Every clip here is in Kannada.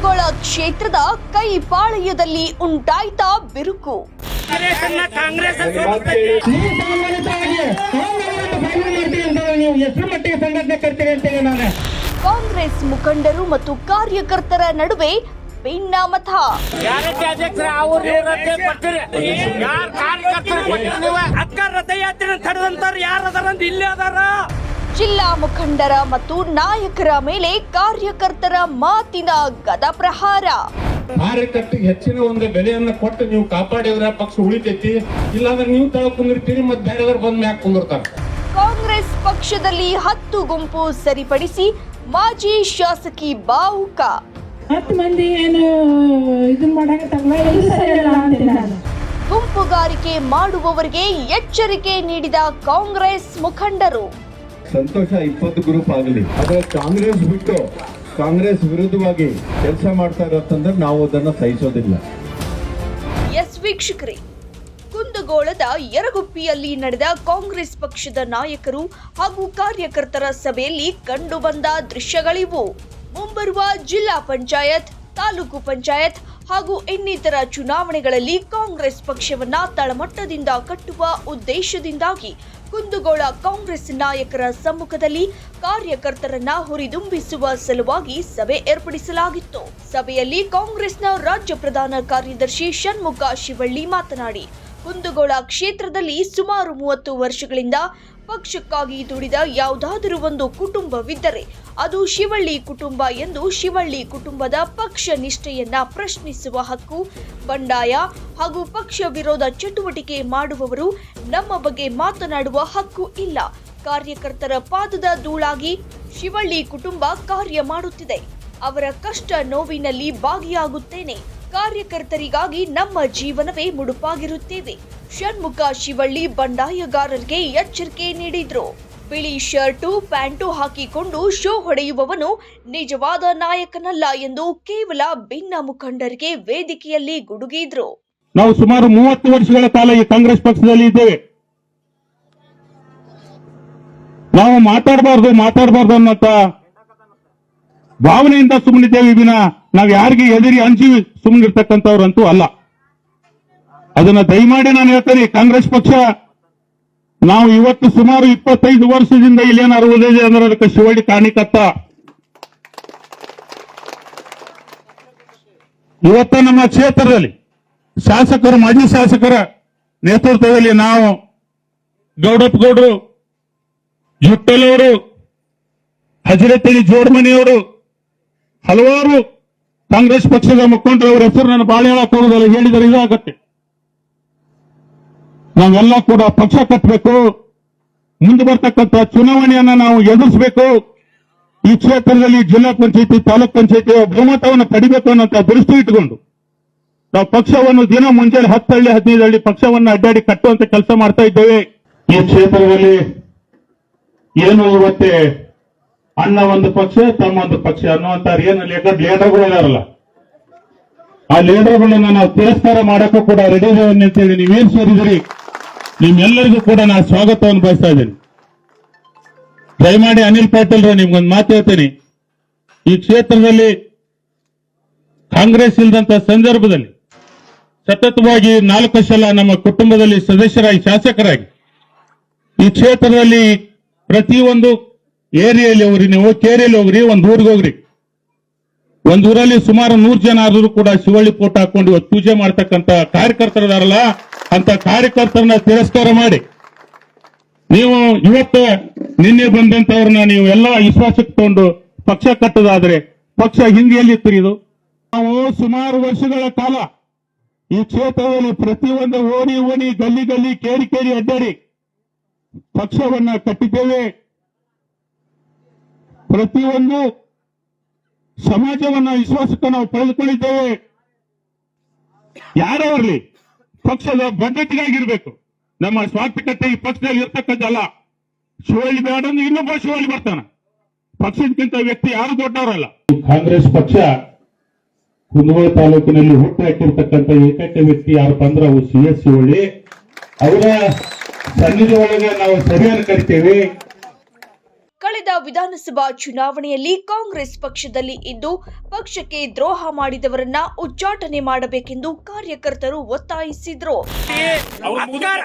ಕುಂದಗೋಳ ಕ್ಷೇತ್ರದ ಕೈಪಾಳ್ಯದಲ್ಲಿ ಉಂಟಾಯ್ತ ಬಿರುಕು. ಕಾಂಗ್ರೆಸ್ ಮುಖಂಡರು ಮತ್ತು ಕಾರ್ಯಕರ್ತರ ನಡುವೆ ಭಿನ್ನಾಮತ ರಥಯಾತ್ರೆ ತಡೆದಂತಾರ ಯಾರು ಅದರ ಅಂತ ಇಲ್ಲೇ ಅದಾರ? ಜಿಲ್ಲಾ ಮುಖಂಡರ ಮತ್ತು ನಾಯಕರ ಮೇಲೆ ಕಾರ್ಯಕರ್ತರ ಮಾತಿನ ಗದಪ್ರಹಾರ ಕಾರ್ಯಕರ್ತರಿಗೆ ಹೆಚ್ಚಿನ ಒಂದು ಬೆಲೆಯನ್ನು ಕೊಟ್ಟು ನೀವು ಕಾಪಾಡಿದ್ರೆ ಪಕ್ಷ ಉಳಿತೈತಿ. ಇಲ್ಲಾಂದ್ರೆ ನೀವು ತಳ ಕುಂದಿರ್ತೀರಿ ಮತ್ತೆ ಬೇರೆಯವ್ರು ಬಂದ್ ಮ್ಯಾಕ್ ಕುಂದಿರ್ತಾರೆ. ಕಾಂಗ್ರೆಸ್ ಪಕ್ಷದಲ್ಲಿ ಹತ್ತು ಗುಂಪು ಸರಿಪಡಿಸಿ ಮಾಜಿ ಶಾಸಕಿ ಬಾವುಕ. ಹತ್ತು ಮಂದಿ ಏನು ಇದನ್ನ ಮಾಡಾಕತ್ತಾರಲ್ಲ ಇದು ಸರಿಯಲ್ಲ ಅಂತೀನಿ ನಾನು. ಗುಂಪುಗಾರಿಕೆ ಮಾಡುವವರಿಗೆ ಎಚ್ಚರಿಕೆ ನೀಡಿದ ಕಾಂಗ್ರೆಸ್ ಮುಖಂಡರು. ಸಂತೋಷ ಇಪ್ಪತ್ತು ಗ್ರೂಪ್ ಆಗಲಿ. ಆದ್ರೆ ಕಾಂಗ್ರೆಸ್ ಬಿಟ್ಟು ಕಾಂಗ್ರೆಸ್ ವಿರುದ್ಧವಾಗಿ ಕೆಲಸ ಮಾಡ್ತಾ ಇರೋದಂದ್ರೆ ನಾವು ಅದನ್ನ ಸಹಿಸೋದಿಲ್ಲ. ಎಸ್ ವೀಕ್ಷಕರೇ, ಕುಂದಗೋಳದ ಯರಗುಪ್ಪಿಯಲ್ಲಿ ನಡೆದ ಕಾಂಗ್ರೆಸ್ ಪಕ್ಷದ ನಾಯಕರು ಹಾಗೂ ಕಾರ್ಯಕರ್ತರ ಸಭೆಯಲ್ಲಿ ಕಂಡುಬಂದ ದೃಶ್ಯಗಳಿವು. ಮುಂಬರುವ ಜಿಲ್ಲಾ ಪಂಚಾಯತ್, ತಾಲೂಕು ಪಂಚಾಯತ್ ಹಾಗೂ ಇನ್ನಿತರ ಚುನಾವಣೆಗಳಲ್ಲಿ ಕಾಂಗ್ರೆಸ್ ಪಕ್ಷವನ್ನ ತಳಮಟ್ಟದಿಂದ ಕಟ್ಟುವ ಉದ್ದೇಶದಿಂದಾಗಿ ಕುಂದಗೋಳ ಕಾಂಗ್ರೆಸ್ ನಾಯಕರ ಸಮ್ಮುಖದಲ್ಲಿ ಕಾರ್ಯಕರ್ತರನ್ನ ಹುರಿದುಂಬಿಸುವ ಸಲುವಾಗಿ ಸಭೆ ಏರ್ಪಡಿಸಲಾಗಿತ್ತು. ಸಭೆಯಲ್ಲಿ ಕಾಂಗ್ರೆಸ್ನ ರಾಜ್ಯ ಪ್ರಧಾನ ಕಾರ್ಯದರ್ಶಿ ಷಣ್ಮುಖ ಶಿವಳ್ಳಿ ಮಾತನಾಡಿ, ಕುಂದಗೋಳ ಕ್ಷೇತ್ರದಲ್ಲಿ ಸುಮಾರು ಮೂವತ್ತು ವರ್ಷಗಳಿಂದ ಪಕ್ಷಕ್ಕಾಗಿ ದುಡಿದ ಯಾವುದಾದರೂ ಒಂದು ಕುಟುಂಬವಿದ್ದರೆ ಅದು ಶಿವಳ್ಳಿ ಕುಟುಂಬ ಎಂದು ಶಿವಳ್ಳಿ ಕುಟುಂಬದ ಪಕ್ಷ ನಿಷ್ಠೆಯನ್ನ ಪ್ರಶ್ನಿಸುವ ಹಕ್ಕು, ಬಂಡಾಯ ಹಾಗೂ ಪಕ್ಷ ವಿರೋಧ ಚಟುವಟಿಕೆ ಮಾಡುವವರು ನಮ್ಮ ಬಗ್ಗೆ ಮಾತನಾಡುವ ಹಕ್ಕು ಇಲ್ಲ. ಕಾರ್ಯಕರ್ತರ ಪಾದದ ಧೂಳಾಗಿ ಶಿವಳ್ಳಿ ಕುಟುಂಬ ಕಾರ್ಯ ಮಾಡುತ್ತಿದೆ. ಅವರ ಕಷ್ಟ ನೋವಿನಲ್ಲಿ ಭಾಗಿಯಾಗುತ್ತೇನೆ. ಕಾರ್ಯಕರ್ತರಿಗಾಗಿ ನಮ್ಮ ಜೀವನವೇ ಮುಡುಪಾಗಿರುತ್ತೇವೆ. ಷಣ್ಮುಖ ಶಿವಳ್ಳಿ ಬಂಡಾಯಗಾರರಿಗೆ ಎಚ್ಚರಿಕೆ ನೀಡಿದ್ರು. ಬಿಳಿ ಶರ್ಟು, ಪ್ಯಾಂಟು ಹಾಕಿಕೊಂಡು ಶೋ ಹೊಡೆಯುವವನು ನಿಜವಾದ ನಾಯಕನಲ್ಲ ಎಂದು ಕೇವಲ ಭಿನ್ನ ಮುಖಂಡರಿಗೆ ವೇದಿಕೆಯಲ್ಲಿ ಗುಡುಗಿದ್ರು. ನಾವು ಸುಮಾರು ಮೂವತ್ತು ವರ್ಷಗಳ ಕಾಲ ಈ ಕಾಂಗ್ರೆಸ್ ಪಕ್ಷದಲ್ಲಿ ಇದ್ದೇವೆ. ನಾವು ಮಾತಾಡಬಾರ್ದು ಮಾತಾಡಬಾರ್ದು ಅನ್ನೋಂತ ಭಾವನೆಯಿಂದ ಸುಮ್ಮನಿದ್ದೇವೆ ವಿನ. ನಾವು ಯಾರಿಗೆ ಎದುರಿ ಹಂಚಿ ಸುಮ್ಮನಿರ್ತಕ್ಕಂಥವ್ರಂತೂ ಅಲ್ಲ. ಅದನ್ನ ದಯಮಾಡಿ ನಾನು ಹೇಳ್ತೇನೆ, ಕಾಂಗ್ರೆಸ್ ಪಕ್ಷ ನಾವು ಇವತ್ತು ಸುಮಾರು ಇಪ್ಪತ್ತೈದು ವರ್ಷದಿಂದ ಇಲ್ಲೇನು ಅರುವುದಿದೆ ಅಂದ್ರೆ ಅದಕ್ಕೆ ಶಿವಳ್ಳಿ ಕಾಣಿಕತ್ತ. ಇವತ್ತ ನಮ್ಮ ಕ್ಷೇತ್ರದಲ್ಲಿ ಶಾಸಕರು, ಮಾಜಿ ಶಾಸಕರ ನೇತೃತ್ವದಲ್ಲಿ ನಾವು ಗೌಡಪ್ಪ ಗೌಡರು, ಜುಟ್ಟಲವರು ಹಜರತಳಿ ಜೋಡ್ಮನಿಯವರು, ಹಲವಾರು ಕಾಂಗ್ರೆಸ್ ಪಕ್ಷದ ಮುಖಂಡರು ಹೆಸರು ನಾನು ಬಾಳೆ ಹೇಳಕ್ ಹೋಗೋದಲ್ಲ ಹೇಳಿದರೆ ಇದಾಗತ್ತೆ. ನಾವೆಲ್ಲ ಕೂಡ ಪಕ್ಷ ಕಟ್ಟಬೇಕು ಮುಂದೆ ಬರ್ತಕ್ಕಂಥ ಚುನಾವಣೆಯನ್ನ ನಾವು ಎದುರಿಸಬೇಕು. ಈ ಕ್ಷೇತ್ರದಲ್ಲಿ ಜಿಲ್ಲಾ ಪಂಚಾಯಿತಿ, ತಾಲೂಕ್ ಪಂಚಾಯತಿ ಬಹುಮತವನ್ನು ಪಡಿಬೇಕು ಅನ್ನೋಂಥ ದೃಷ್ಟಿ ಇಟ್ಟುಕೊಂಡು ನಾವು ಪಕ್ಷವನ್ನು ದಿನ ಮುಂಜಾನೆ ಹತ್ತು ಹಳ್ಳಿ ಹದಿನೈದು ಹಳ್ಳಿ ಪಕ್ಷವನ್ನು ಅಡ್ಡಾಡಿ ಕಟ್ಟುವಂತ ಕೆಲಸ ಮಾಡ್ತಾ ಇದ್ದೇವೆ. ಈ ಕ್ಷೇತ್ರದಲ್ಲಿ ಏನು ಇವತ್ತೆ ಅಣ್ಣ ಒಂದು ಪಕ್ಷ, ತಮ್ಮ ಒಂದು ಪಕ್ಷ ಅನ್ನುವಂತ ಏನು ಲೀಡರ್ ಲೀಡರ್ಗಳು ಆ ಲೀಡರ್ಗಳನ್ನ ನಾವು ತಿರಸ್ಕಾರ ಮಾಡಕ್ಕೂ ಕೂಡ ರೆಡಿ ಅಂತ ಅಂತೇಳಿ ನೀವೇನ್ ಸೇರಿದಿರಿ ನಿಮ್ಮೆಲ್ಲರಿಗೂ ಕೂಡ ನಾನು ಸ್ವಾಗತವನ್ನು ಬಯಸ್ತಾ ಇದ್ದೀನಿ. ದಯಮಾಡಿ ಅನಿಲ್ ಪಾಟೀಲ್ ನಿಮ್ಗೊಂದು ಮಾತು ಹೇಳ್ತೀನಿ. ಈ ಕ್ಷೇತ್ರದಲ್ಲಿ ಕಾಂಗ್ರೆಸ್ ಇಲ್ಲದಂತ ಸಂದರ್ಭದಲ್ಲಿ ಸತತವಾಗಿ ನಾಲ್ಕು ಸಲ ನಮ್ಮ ಕುಟುಂಬದಲ್ಲಿ ಸದಸ್ಯರಾಗಿ, ಶಾಸಕರಾಗಿ ಈ ಕ್ಷೇತ್ರದಲ್ಲಿ ಪ್ರತಿಯೊಂದು ಏರಿಯಲ್ಲಿ ಹೋಗ್ರಿ, ನೀವು ಕೇರಿಯಲ್ಲಿ ಹೋಗ್ರಿ, ಒಂದು ಊರಿಗೆ ಹೋಗ್ರಿ. ಒಂದ್ ಊರಲ್ಲಿ ಸುಮಾರು ನೂರು ಜನ ಆದ್ರೂ ಕೂಡ ಶಿವಳ್ಳಿ ಫೋಟೋ ಹಾಕೊಂಡು ಇವತ್ತು ಪೂಜೆ ಮಾಡ್ತಕ್ಕಂತ ಕಾರ್ಯಕರ್ತರದಾರಲ್ಲ, ಅಂತ ಕಾರ್ಯಕರ್ತರನ್ನ ತಿರಸ್ಕಾರ ಮಾಡಿ. ನೀವು ಇವತ್ತು ನಿನ್ನೆ ಬಂದಂತವ್ರನ್ನ ನೀವು ಎಲ್ಲ ವಿಶ್ವಾಸಕ್ಕೆ ತಗೊಂಡು ಪಕ್ಷ ಕಟ್ಟೋದಾದ್ರೆ ಪಕ್ಷ ಹಿಂದಿಯಲ್ಲಿ ತಿರಿದು. ನಾವು ಸುಮಾರು ವರ್ಷಗಳ ಕಾಲ ಈ ಕ್ಷೇತ್ರದಲ್ಲಿ ಪ್ರತಿಯೊಂದು ಓಣಿ ಓಣಿ ಗಲ್ಲಿ ಗಲ್ಲಿ ಕೇರಿ ಕೇರಿ ಅಡ್ಡಾಡಿ ಪಕ್ಷವನ್ನ ಕಟ್ಟಿದ್ದೇವೆ. ಪ್ರತಿಯೊಂದು ಸಮಾಜವನ್ನ ವಿಶ್ವಾಸಕ್ಕೆ ನಾವು ಪಡೆದುಕೊಂಡಿದ್ದೇವೆ. ಯಾರೇ ಇರಲಿ, ಪಕ್ಷದ ಬದ್ಧತೆಗಾಗಿರ್ಬೇಕು. ನಮ್ಮ ಸ್ವಾರ್ಥಕತೆ ಈ ಪಕ್ಷದಲ್ಲಿ ಇರ್ತಕ್ಕದ್ದಲ್ಲ ಶಿವಳ್ಳಿ ಬೇಡ ಇನ್ನೊಬ್ಬ ಶಿವಳ್ಳಿ ಬರ್ತಾನ. ಪಕ್ಷದಕ್ಕಿಂತ ವ್ಯಕ್ತಿ ಯಾರು ದೊಡ್ಡವರಲ್ಲ. ಕಾಂಗ್ರೆಸ್ ಪಕ್ಷ ಕುಂದಗೋಳ ತಾಲೂಕಿನಲ್ಲಿ ಹುಟ್ಟು ಹಾಕಿರ್ತಕ್ಕಂಥ ಏಕೈಕ ವ್ಯಕ್ತಿ ಯಾರು ಅಂದ್ರೆ ಅವು ಸಿ ಎಸ್ ಶಿವಳ್ಳಿ. ಅವರ ಸನ್ನಿಧಿ ಒಳಗೆ ನಾವು ಸಭೆಯನ್ನು ಕರಿತೇವೆ. ಕಳೆದ ವಿಧಾನಸಭಾ ಚುನಾವಣೆಯಲ್ಲಿ ಕಾಂಗ್ರೆಸ್ ಪಕ್ಷದಲ್ಲಿ ಇದ್ದು ಪಕ್ಷಕ್ಕೆ ದ್ರೋಹ ಮಾಡಿದವರನ್ನ ಉಚ್ಚಾಟನೆ ಮಾಡಬೇಕೆಂದು ಕಾರ್ಯಕರ್ತರು ಒತ್ತಾಯಿಸಿದ್ರು. ಅಕ್ಕಾರ್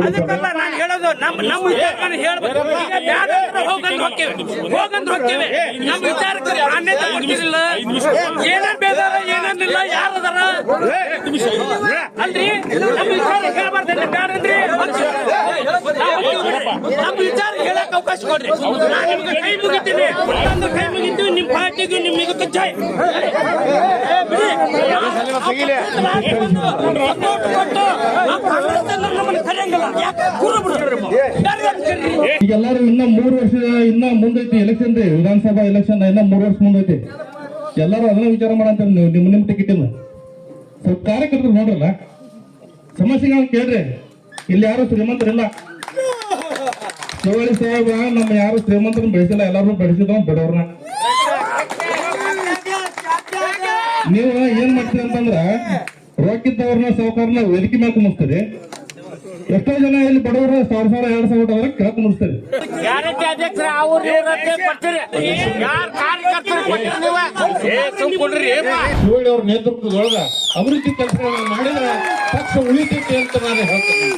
ಅದಕ್ಕಲ್ಲ ನಾನು ಹೇಳೋದು ನಮ್ಮ ನಮ್ಮ ವಿಚಾರ ಹೇಳ್ಬೇಕು. ಈಗ ಬ್ಯಾಡ ಅಂದ್ರೆ ಹೋಗಂದ್ ಹೊಕ್ಕೇವೆ ಹೋಗಂದ್ ಹೊಕ್ಕೇವೆ ನಮ್ಮ ವಿಚಾರಕ್ಕೆ ಮಾನ್ಯತೆ ಕೊಡ್ತಿರಲಿಲ್ಲ ಏನೇನ್ ಬೇದಾರ ಏನೇನಿಲ್ಲ ಯಾರು ಅದಾರ? ಅಲ್ರಿ? ನಮ್ಮ ವಿಚಾರ ಕೇಳಬಾರ್ದೇನ್ರಿ ಬ್ಯಾಡ ಅಂದ್ರೆ. ನಮ್ಮ ವಿಚಾರ ಹೇಳಕ್ ಅವಕಾಶ ಕೊಡ್ರಿ. ನಾನು ನಿಮ್ಗೆ ಕೈ ಮುಗಿತೀನಿ. ಒಂದು ಕೈ ಮುಗಿತು ನಿಮ್ಮ ಪಾರ್ಟಿಗೂ ನಿಮಗೆ ಏ, ಬಿಡಿ. ಕೊಟ್ಟು ನಮ್ಮನ್ನ ಕರೆಯಂಗಿಲ್ಲ. ಎಲ್ಲರೂ ಇನ್ನ ಮೂರು ವರ್ಷ, ಇನ್ನ ಮುಂದೈತಿ ಎಲೆಕ್ಷನ್ ರೀ ವಿಧಾನಸಭಾ ಎಲೆಕ್ಷನ್ ಇನ್ನ ಮೂರು ವರ್ಷ ಮುಂದೈತಿ. ಎಲ್ಲರೂ ಅದನ್ನ ವಿಚಾರ ಮಾಡಂತ ನೀವು ನಿಮ್ಮ ನಿಮ್ಮ ಟಿಕೆಟ್ ಸ್ವಲ್ಪ ಕಾರ್ಯಕರ್ತರು ನೋಡ್ರಲ್ಲ, ಸಮಸ್ಯೆಗಳನ್ನ ಕೇಳ್ರಿ. ಇಲ್ಲಿ ಯಾರು ಶ್ರೀಮಂತರಿಲ್ಲ. ಶಿವಳಿ ಸಾಹೇಬ, ನಮ್ಮ ಯಾರು ಶ್ರೀಮಂತರನ್ನ ಬೆಳೆಸಿಲ್ಲ ಎಲ್ಲರೂ ಬೆಳೆಸಿದ್ರು ಬಡವ್ರನ್ನ. ನೀವು ಏನ್ ಮಾಡ್ತೀರಿ ಅಂತಂದ್ರ ರೊಕ್ಕಿದ್ದವ್ರನ್ನ ಸಾವುಕಾರನ ವೇದಿಕೆ ಮೇಲೆ ಕುಮಿಸ್ತೀರಿ ಎಷ್ಟೋ ಜನ ಇಲ್ಲಿ ಬಡವರು? ಸಾವಿರ ಸಾವಿರ ಎರಡು ಸಾವಿರ ಅದ್ರ ಕೆಳಕ್ ಮುಗಿಸ್ತಾರೆ ಅಧ್ಯಕ್ಷರ ಅವ್ರು ನೇತೃತ್ವದೊಳಗ ಅಭಿವೃದ್ಧಿ ಕೆಲಸಗಳನ್ನ ಮಾಡಿದ್ರೆ ಪಕ್ಷ ಉಳಿತೈತಿ ಅಂತ ನಾನು ಹೇಳ್ತೇನೆ.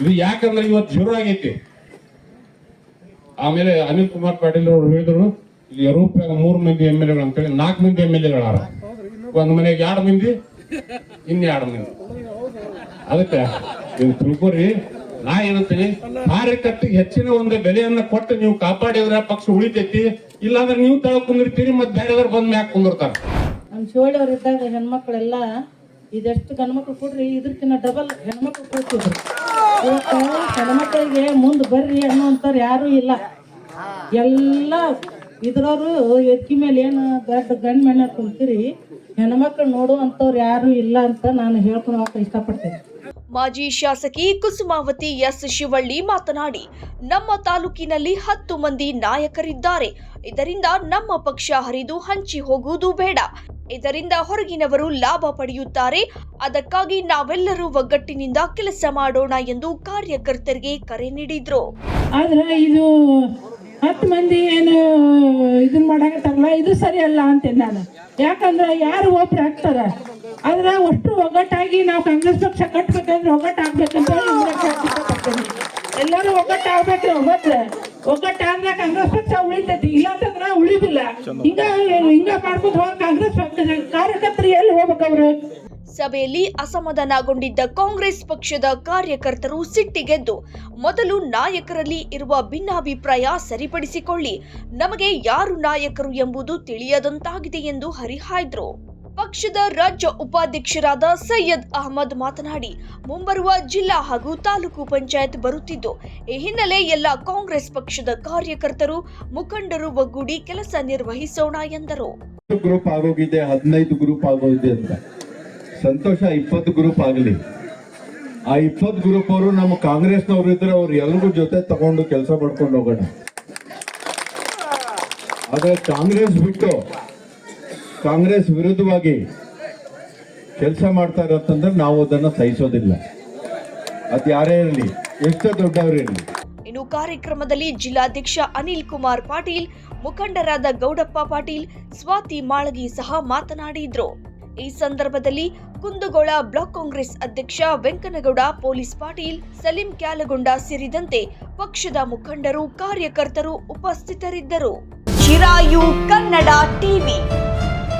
ಇದು ಯಾಕಂದ್ರೆ ಇವತ್ತು ಜೀರೋ ಆಗೈತಿ. ಆಮೇಲೆ ಅನಿಲ್ ಕುಮಾರ್ ಪಾಟೀಲ್ ಅವರು ಹೇಳಿದ್ರು ಇಲ್ಲಿ ರೂಪಾಯ ಮೂರು ಮಂದಿ ಎಂ ಎಲ್ ಎಗಳು ಅಂತೇಳಿ ನಾಲ್ಕು ಮಂದಿ ಎಂ ಎಲ್ ಎಗಳಾರ. ಒಂದ್ ಮನೆಗೆ ಎರಡು ಮಂದಿ ಇನ್ ಎರಡು ಮಂದಿ. ಅದಕ್ಕೆ ನೀವು ತಿಳ್ಕೊರಿ. ನಾ ಏನಂತೀನಿ? ಕಾರ್ಯಕರ್ತೆಗೆ ಹೆಚ್ಚಿನ ಒಂದು ಬೆಲೆಯನ್ನ ಕೊಟ್ಟು ನೀವು ಕಾಪಾಡಿದ್ರೆ ಪಕ್ಷ ಉಳಿತೈತಿ. ಇಲ್ಲಾಂದ್ರೆ ನೀವು ತಳ ಕುಂದಿರ್ತೀರಿ, ಮತ್ತೆ ಬೇರೆದವ್ರು ಬಂದ್ ಮ್ಯಾಕ್ ಕುಂದಿರ್ತಾರ. ನಮ್ಮ ಶಿವಳ್ಳಿಯವ್ರು ಇದ್ದಾಗ ಹೆಣ್ಮಕ್ಳೆಲ್ಲ ಇದೆಷ್ಟು ಗಂಡ್ಮಕ್ಳು ಕೊಡ್ರಿ ಇದಕ್ಕಿಂತ ಡಬಲ್ ಹೆಣ್ಮಕ್ಳು ಕೊಡ್ತಿದ್ರು. ಹೆಣ್ಮಕ್ಳಿಗೆ ಮುಂದೆ ಬರ್ರಿ ಅನ್ನೋಂಥವ್ರು ಯಾರು ಇಲ್ಲ. ಎಲ್ಲ ಇದ್ರವರು ಎತ್ತಿ ಮೇಲೆ ಏನು ದೊಡ್ಡ ಗಂಡ ಮನೆ ಕುಂತೀರಿ, ಹೆಣ್ಮಕ್ಳು ನೋಡುವಂಥವ್ರು ಯಾರು ಇಲ್ಲ ಅಂತ ನಾನು ಹೇಳ್ಕೊಳಕ್ಕೆ ಇಷ್ಟಪಡ್ತೀನಿ. ಮಾಜಿ ಶಾಸಕಿ ಕುಸುಮಾವತಿ ಎಸ್ ಶಿವಳ್ಳಿ ಮಾತನಾಡಿ, ನಮ್ಮ ತಾಲೂಕಿನಲ್ಲಿ ಹತ್ತು ಮಂದಿ ನಾಯಕರಿದ್ದಾರೆ. ಇದರಿಂದ ನಮ್ಮ ಪಕ್ಷ ಹರಿದು ಹಂಚಿ ಹೋಗುವುದು ಬೇಡ. ಇದರಿಂದ ಹೊರಗಿನವರು ಲಾಭ ಪಡೆಯುತ್ತಾರೆ. ಅದಕ್ಕಾಗಿ ನಾವೆಲ್ಲರೂ ಒಗ್ಗಟ್ಟಿನಿಂದ ಕೆಲಸ ಮಾಡೋಣ ಎಂದು ಕಾರ್ಯಕರ್ತರಿಗೆ ಕರೆ ನೀಡಿದ್ರು. ಆದ್ರೆ ಇದು ಹತ್ತು ಮಂದಿ ಏನು ಇದನ್ನ ಮಾಡಾಕತ್ತಾರಲ್ಲ ಇದು ಸರಿ ಅಲ್ಲ ಅಂತೇನೆ ನಾನು. ಯಾಕಂದ್ರೆ ಯಾರು ಒಬ್ರು ಆದ್ರೆ ಅಷ್ಟು ಒಗ್ಗಟ್ಟಾಗಿ ನಾವು ಕಾಂಗ್ರೆಸ್ ಪಕ್ಷ ಕಟ್ಬೇಕಂದ್ರೆ ಒಗ್ಗಟ್ಟಾಗ್ಬೇಕಂತ ಎಲ್ಲರೂ ಒಗ್ಗಟ್ಟಾಗ್ಬೇಕ್ರಿ ಮೊದ್ಲು ಒಗ್ಗಟ್ಟಾದ್ರೆ ಕಾಂಗ್ರೆಸ್ ಪಕ್ಷ ಉಳಿತೈತಿ. ಇಲ್ಲ ಅಂತಂದ್ರೆ ಉಳಿದಿಲ್ಲ. ಹಿಂಗ ಹಿಂಗ ಮಾಡ್ಕೊಂಡು ಹೋಗಿ ಕಾಂಗ್ರೆಸ್ ಪಕ್ಷ ಕಾರ್ಯಕರ್ತರು ಎಲ್ಲಿ ಹೋಗ್ಬೇಕವ್ರು ಸಭೆಯಲ್ಲಿ ಅಸಮಾಧಾನಗೊಂಡಿದ್ದ ಕಾಂಗ್ರೆಸ್ ಪಕ್ಷದ ಕಾರ್ಯಕರ್ತರು ಸಿಟ್ಟಿಗೆದ್ದು ಮೊದಲು ನಾಯಕರಲ್ಲಿ ಇರುವ ಭಿನ್ನಾಭಿಪ್ರಾಯ ಸರಿಪಡಿಸಿಕೊಳ್ಳಿ. ನಮಗೆ ಯಾರು ನಾಯಕರು ಎಂಬುದು ತಿಳಿಯದಂತಾಗಿದೆ ಎಂದು ಹರಿಹಾಯ್ದ್ರು. ಪಕ್ಷದ ರಾಜ್ಯ ಉಪಾಧ್ಯಕ್ಷರಾದ ಸೈಯದ್ ಅಹಮದ್ ಮಾತನಾಡಿ, ಮುಂಬರುವ ಜಿಲ್ಲಾ ಹಾಗೂ ತಾಲೂಕು ಪಂಚಾಯತ್ ಬರುತ್ತಿದ್ದು, ಈ ಹಿನ್ನೆಲೆ ಎಲ್ಲ ಕಾಂಗ್ರೆಸ್ ಪಕ್ಷದ ಕಾರ್ಯಕರ್ತರು, ಮುಖಂಡರು ಒಗ್ಗೂಡಿ ಕೆಲಸ ನಿರ್ವಹಿಸೋಣ ಎಂದರು. ಗ್ರೂಪ್ ಆಗೋಗಿದೆ, ಹದಿನೈದು ಗ್ರೂಪ್ ಆಗೋಗಿದೆ ಅಂತ. ಸಂತೋಷ, ಇಪ್ಪತ್ತು ಗ್ರೂಪ್ ಆಗಲಿ. ಆ ಇಪ್ಪತ್ತು ಗ್ರೂಪ್ ಅವರು ನಮ್ಮ ಕಾಂಗ್ರೆಸ್ನವ್ರು ಇದ್ರೆ ಅವ್ರು ಎಲ್ರಿಗೂ ಜೊತೆ ತಗೊಂಡು ಕೆಲಸ ಮಾಡ್ಕೊಂಡು ಹೋಗೋಣ. ಆದ್ರೆ ಕಾಂಗ್ರೆಸ್ ಬಿಟ್ಟು ಕಾಂಗ್ರೆಸ್ ವಿರುದ್ಧವಾಗಿ ಕೆಲಸ ಮಾಡ್ತಾ ಇರತ್ತಂದ್ರೆ ನಾವು ಅದನ್ನ ಸಹಿಸೋದಿಲ್ಲ. ಅದ್ ಯಾರೇ ಇರಲಿ, ಎಷ್ಟೇ ದೊಡ್ಡವರಿರಲಿ ಇನ್ನು ಕಾರ್ಯಕ್ರಮದಲ್ಲಿ ಜಿಲ್ಲಾಧ್ಯಕ್ಷ ಅನಿಲ್ ಕುಮಾರ್ ಪಾಟೀಲ್, ಮುಖಂಡರಾದ ಗೌಡಪ್ಪ ಪಾಟೀಲ್, ಸ್ವಾತಿ ಮಾಳಗಿ ಸಹ ಮಾತನಾಡಿದ್ರು. ಈ ಸಂದರ್ಭದಲ್ಲಿ ಕುಂದಗೋಳ ಬ್ಲಾಕ್ ಕಾಂಗ್ರೆಸ್ ಅಧ್ಯಕ್ಷ ವೆಂಕನಗೌಡ, ಪೊಲೀಸ್ ಪಾಟೀಲ್, ಸಲೀಂ ಕ್ಯಾಲಗೊಂಡ ಸೇರಿದಂತೆ ಪಕ್ಷದ ಮುಖಂಡರು, ಕಾರ್ಯಕರ್ತರು ಉಪಸ್ಥಿತರಿದ್ದರು. ಚಿರಾಯು ಕನ್ನಡ ಟಿವಿ.